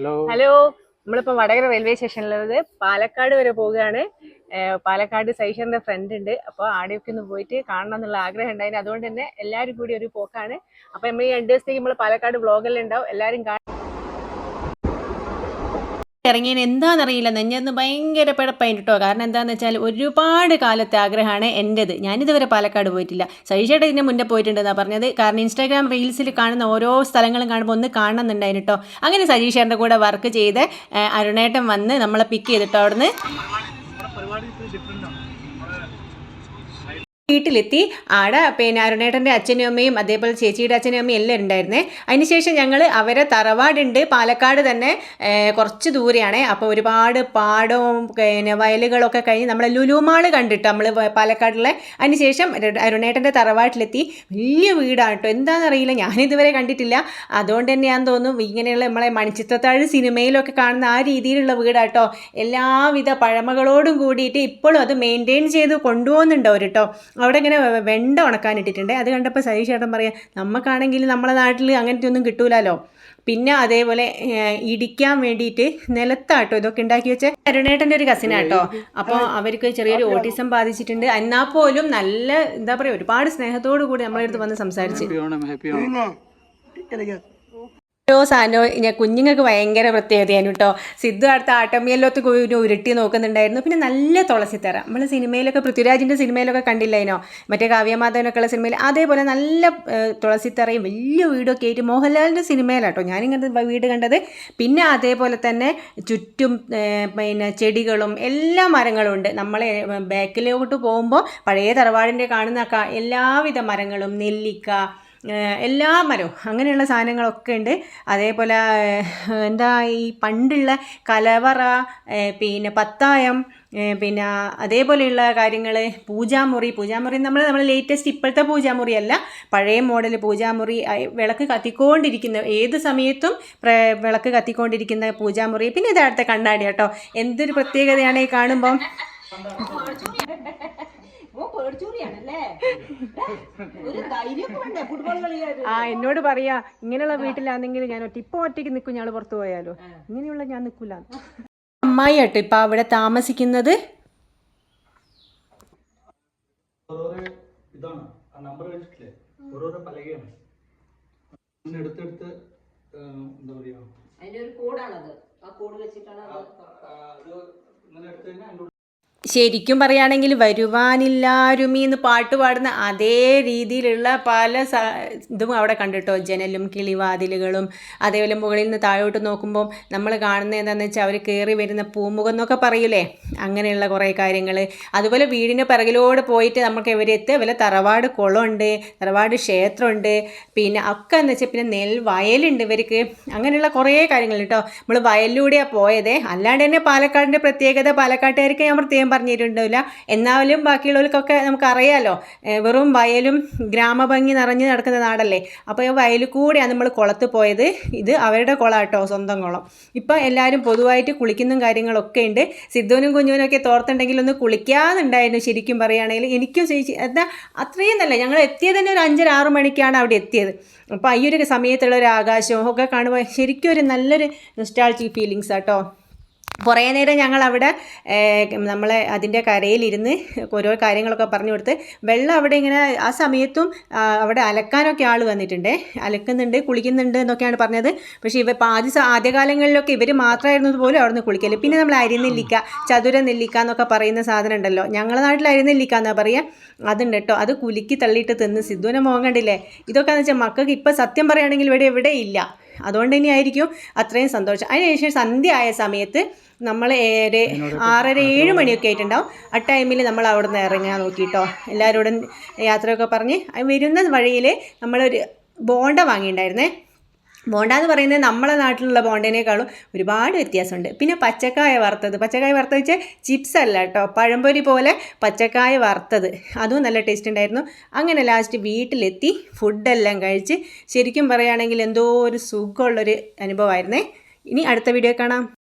Hello hello നമ്മളിപ്പോ Vadakara railway സ്റ്റേഷനിലുള്ളത് Palakkad വരെ പോവുകയാണ്. പാലക്കാട് സൈഷറിന്റെ ഫ്രണ്ട് ഉണ്ട്. അപ്പോൾ ആടെയൊക്കെ ഒന്ന് പോയിട്ട് കാണണം എന്നുള്ള ആഗ്രഹം ഉണ്ടായിരുന്നു അതുകൊണ്ട് തന്നെ എല്ലാവരും കൂടി ഒരു പോക്കാണ്. അപ്പൊ നമ്മൾ ഈ രണ്ട് ദിവസത്തേക്ക് നമ്മൾ പാലക്കാട് വ്ളോഗെല്ലാം ഉണ്ടാവും. എല്ലാരും ഇറങ്ങിയതിന് എന്താണെന്നറിയില്ല നെഞ്ഞെന്ന് ഭയങ്കര പിടപ്പായിട്ട് കേട്ടോ കാരണം എന്താണെന്ന് വെച്ചാൽ ഒരുപാട് കാലത്തെ ആഗ്രഹമാണ് എന്റെത് ഞാനിതുവരെ പാലക്കാട് പോയിട്ടില്ല. സൈഷയുടെ ഇതിന് മുന്നേ പോയിട്ടുണ്ടെന്നാണ് പറഞ്ഞത്. കാരണം ഇൻസ്റ്റാഗ്രാം റീൽസിൽ കാണുന്ന ഓരോ സ്ഥലങ്ങളും കാണുമ്പോൾ ഒന്ന് കാണുന്നുണ്ടായിരുന്നു കേട്ടോ അങ്ങനെ സജീഷേട്ടന്റെ കൂടെ വർക്ക് ചെയ്ത് അരുണേട്ടൻ വന്ന് നമ്മളെ പിക്ക് ചെയ്തിട്ടോ അവിടുന്ന്. വീട്ടിലെത്തി. ആടെ പിന്നെ അരുണേട്ടന്റെ അച്ഛനും അമ്മയും അതേപോലെ ചേച്ചിയുടെ അച്ഛനും അമ്മയും എല്ലാം ഉണ്ടായിരുന്നേ. അതിനുശേഷം ഞങ്ങൾ അവരെ തറവാടുണ്ട്. പാലക്കാട് തന്നെ കുറച്ച് ദൂരെയാണ്. അപ്പോൾ ഒരുപാട് പാടവും പിന്നെ വയലുകളൊക്കെ കഴിഞ്ഞ് നമ്മളെ ലുലുമാൾ കണ്ടിട്ട് നമ്മൾ പാലക്കാടിലെ അതിനുശേഷം അരുണേട്ടന്റെ തറവാട്ടിലെത്തി. വലിയ വീടാണ് കേട്ടോ എന്താണെന്നറിയില്ല ഞാനിതുവരെ കണ്ടിട്ടില്ല. അതുകൊണ്ട് തന്നെ ഞാൻ തോന്നുന്നു ഇങ്ങനെയുള്ള നമ്മളെ മണിച്ചിത്രത്താഴ് സിനിമയിലൊക്കെ കാണുന്ന ആ രീതിയിലുള്ള വീടാട്ടോ എല്ലാവിധ പഴമകളോടും കൂടിയിട്ട് ഇപ്പോഴും അത് മെയിന്റെയിൻ ചെയ്ത് കൊണ്ടുപോകുന്നുണ്ട് അവർ കേട്ടോ അവിടെ ഇങ്ങനെ വെണ്ട വെണ്ട ഉണക്കാനിട്ടിട്ടുണ്ട്. അത് കണ്ടപ്പോൾ സതീഷ് ചേട്ടൻ പറയാം നമുക്കാണെങ്കിൽ നമ്മുടെ നാട്ടിൽ അങ്ങനത്തെ ഒന്നും കിട്ടൂലല്ലോ പിന്നെ അതേപോലെ ഇടിക്കാൻ വേണ്ടിയിട്ട് നിലത്താട്ടോ ഇതൊക്കെ ഉണ്ടാക്കി വെച്ച അരുണേട്ടന്റെ ഒരു കസിനാട്ടോ അപ്പോൾ അവർക്ക് ചെറിയൊരു ഓട്ടിസം ബാധിച്ചിട്ടുണ്ട്. എന്നാൽ പോലും നല്ല എന്താ പറയുക ഒരുപാട് സ്നേഹത്തോടു കൂടി നമ്മളെ അടുത്ത് വന്ന് സംസാരിച്ച്. ഓരോ സാധനവും ഞാൻ കുഞ്ഞുങ്ങൾക്ക് ഭയങ്കര പ്രത്യേകതയാണ് കേട്ടോ. സിദ്ധു അടുത്ത ആട്ടമ്മിയല്ലോത്ത് ഉരുട്ടി നോക്കുന്നുണ്ടായിരുന്നു. പിന്നെ നല്ല തുളസിത്തറ. നമ്മൾ സിനിമയിലൊക്കെ പൃഥ്വിരാജിന്റെ സിനിമയിലൊക്കെ കണ്ടില്ലായിനോ മറ്റേ കാവ്യമാധവനൊക്കെ ഉള്ള സിനിമയിൽ അതേപോലെ നല്ല തുളസിത്തറയും വലിയ വീടൊക്കെ ആയിട്ട് മോഹൻലാലിന്റെ സിനിമയിലാട്ടോ ഞാനിങ്ങനത്തെ വീട് കണ്ടത്. പിന്നെ അതേപോലെ തന്നെ ചുറ്റും പിന്നെ ചെടികളും എല്ലാ മരങ്ങളും ഉണ്ട്. നമ്മളെ ബാക്കിലോട്ട് പോകുമ്പോൾ പഴയ തറവാടിന്റെ കാണുന്ന എല്ലാവിധ മരങ്ങളും നെല്ലിക്ക എല്ലാ മരവും അങ്ങനെയുള്ള സാധനങ്ങളൊക്കെ ഉണ്ട്. അതേപോലെ എന്താ ഈ പണ്ടുള്ള കലവറ പിന്നെ പത്തായം പിന്നെ അതേപോലെയുള്ള കാര്യങ്ങൾ പൂജാമുറി. പൂജാമുറി നമ്മൾ നമ്മൾ ലേറ്റസ്റ്റ് ഇപ്പോഴത്തെ പൂജാമുറി അല്ല. പഴയ മോഡൽ പൂജാമുറി വിളക്ക് കത്തിക്കൊണ്ടിരിക്കുന്ന ഏത് സമയത്തും വിളക്ക് കത്തിക്കൊണ്ടിരിക്കുന്ന പൂജാമുറി. പിന്നെ ഇത് അടുത്ത കണ്ണാടി കേട്ടോ. എന്തൊരു പ്രത്യേകതയാണ് ഈ കാണുമ്പം. ആ എന്നോട് പറയാ ഇങ്ങനെയുള്ള വീട്ടിലാണെങ്കിൽ ഞാൻ ഒറ്റ ഇപ്പൊ ഒറ്റയ്ക്ക് നിൽക്കും ഞാൻ പുറത്തു പോയാലോ. ഇങ്ങനെയുള്ള ഞാൻ നിൽക്കൂല. അമ്മായി ആട്ടെ ഇപ്പൊ അവിടെ താമസിക്കുന്നത്? ഓരോരോ ഇതാണ് ആ നമ്പർ കഴിച്ചിട്ടില്ലേ ഓരോരോ പലകയാണ് അങ്ങനെ എടുത്തെടുത്ത് ആ, എന്താ പറയാ അതിന്റെ ഒരു കൂടാണത് ആ കൂട് വെച്ചിട്ടാണ് അത് ആ, അത് ഇങ്ങനെ എടുത്തു കഴിഞ്ഞാൽ അതിന്റെ ശരിക്കും പറയുകയാണെങ്കിൽ വരുവാനില്ലാരുമി എന്ന് പാട്ട് പാടുന്ന അതേ രീതിയിലുള്ള പല സ ഇതും അവിടെ കണ്ടിട്ടോ. ജനലും കിളിവാതിലുകളും അതേപോലെ മുകളിൽ നിന്ന് താഴോട്ട് നോക്കുമ്പോൾ നമ്മൾ കാണുന്ന എന്താണെന്ന് വെച്ചാൽ അവർ കയറി വരുന്ന പൂമുഖം എന്നൊക്കെ പറയൂലേ? അങ്ങനെയുള്ള കുറേ കാര്യങ്ങൾ. അതുപോലെ വീടിന്റെ പിറകിലൂടെ പോയിട്ട് നമുക്ക് ഇവരെത്തുക വല്ല തറവാട് കുളമുണ്ട് തറവാട് ക്ഷേത്രമുണ്ട് പിന്നെ ഒക്കെ എന്ന് വെച്ചാൽ പിന്നെ നെൽ വയലുണ്ട് ഇവർക്ക്. അങ്ങനെയുള്ള കുറേ കാര്യങ്ങൾ കേട്ടോ. നമ്മൾ വയലിലൂടെയാണ് പോയത്. അല്ലാണ്ട് തന്നെ പാലക്കാടിന്റെ പ്രത്യേകത പാലക്കാട്ടുകാർക്ക് ഞാൻ പ്രത്യേകം പറഞ്ഞു തരുന്നുണ്ടാവില്ല എന്നാലും ബാക്കിയുള്ളവർക്കൊക്കെ നമുക്കറിയാലോ വെറും വയലും ഗ്രാമഭംഗി നിറഞ്ഞു നടക്കുന്ന നാടല്ലേ? അപ്പോൾ ഈ വയലിൽ കൂടെയാണ് നമ്മൾ കുളത്ത് പോയത്. ഇത് അവരുടെ കുളം കേട്ടോ സ്വന്തം കുളം. ഇപ്പം എല്ലാവരും പൊതുവായിട്ട് കുളിക്കുന്ന കാര്യങ്ങളൊക്കെ ഉണ്ട്. സിദ്ധുവിനും കുഞ്ഞുവിനും ഒക്കെ തോർത്തുണ്ടെങ്കിൽ ഒന്ന് കുളിക്കാതുണ്ടായിരുന്നു ശരിക്കും പറയുകയാണെങ്കിൽ. എനിക്കും ചേച്ചി എന്താ അത്രയും നല്ല ഞങ്ങൾ എത്തിയത് തന്നെ ഒരു അഞ്ചര ആറ് മണിക്കാണ് അവിടെ എത്തിയത്. അപ്പോൾ ഈ ഒരു സമയത്തുള്ള ഒരു ആകാശവും ഒക്കെ കാണുമ്പോൾ ശരിക്കും ഒരു നല്ലൊരു നൊസ്റ്റാൾജി ഫീലിങ്സ് ആട്ടോ കുറേ നേരം ഞങ്ങൾ അവിടെ നമ്മളെ അതിന്റെ കരയിലിരുന്ന് ഓരോ കാര്യങ്ങളൊക്കെ പറഞ്ഞു കൊടുത്ത് വെള്ളം അവിടെ ഇങ്ങനെ ആ സമയത്തും അവിടെ അലക്കാനൊക്കെ ആൾ വന്നിട്ടുണ്ട്. അലക്കുന്നുണ്ട് കുളിക്കുന്നുണ്ട് എന്നൊക്കെയാണ് പറഞ്ഞത്. പക്ഷേ ഇവ ആദ്യ ആദ്യകാലങ്ങളിലൊക്കെ ഇവർ മാത്രമായിരുന്നത് പോലും അവിടെ നിന്ന് കുളിക്കൽ. പിന്നെ നമ്മൾ അരിനെല്ലിക്ക ചതുര നെല്ലിക്ക എന്നൊക്കെ പറയുന്ന സാധനം ഉണ്ടല്ലോ. ഞങ്ങളുടെ നാട്ടിൽ അരിനെല്ലിക്ക എന്നാ പറയുക അതുണ്ട് കേട്ടോ. അത് കുലുക്കി തള്ളിയിട്ട് തിന്ന് സിദ്ധുവിനെ മോങ്ങണ്ടില്ലേ ഇതൊക്കെ എന്ന് വെച്ചാൽ മക്കൾക്ക് ഇപ്പം സത്യം പറയുകയാണെങ്കിൽ ഇവിടെ എവിടെ ഇല്ല. അതുകൊണ്ട് തന്നെയായിരിക്കും അത്രയും സന്തോഷം. അതിനുശേഷം സന്ധ്യ ആയ സമയത്ത് നമ്മൾ ഏഴ് ആറര ഏഴ് മണിയൊക്കെ ആയിട്ടുണ്ടാവും. ആ ടൈമിൽ നമ്മൾ അവിടെ നിന്ന് ഇറങ്ങാൻ നോക്കിയിട്ടോ എല്ലാവരോടും യാത്രയൊക്കെ പറഞ്ഞ് വരുന്ന വഴിയിൽ നമ്മളൊരു ബോണ്ട വാങ്ങിയിട്ടുണ്ടായിരുന്നേ. ബോണ്ട എന്ന് പറയുന്നത് നമ്മളെ നാട്ടിലുള്ള ബോണ്ടേനേക്കാളും ഒരുപാട് വ്യത്യാസമുണ്ട്. പിന്നെ പച്ചക്കായ വറുത്തത്. പച്ചക്കായ വറുത്തത് വെച്ചാൽ ചിപ്സ് അല്ല കേട്ടോ. പഴംപൊരി പോലെ പച്ചക്കായ വറുത്തത്. അതും നല്ല ടേസ്റ്റ് ഉണ്ടായിരുന്നു. അങ്ങനെ ലാസ്റ്റ് വീട്ടിലെത്തി ഫുഡെല്ലാം കഴിച്ച് ശരിക്കും പറയുകയാണെങ്കിൽ എന്തോ ഒരു സുഖമുള്ളൊരു അനുഭവമായിരുന്നേ. ഇനി അടുത്ത വീഡിയോ കാണാം.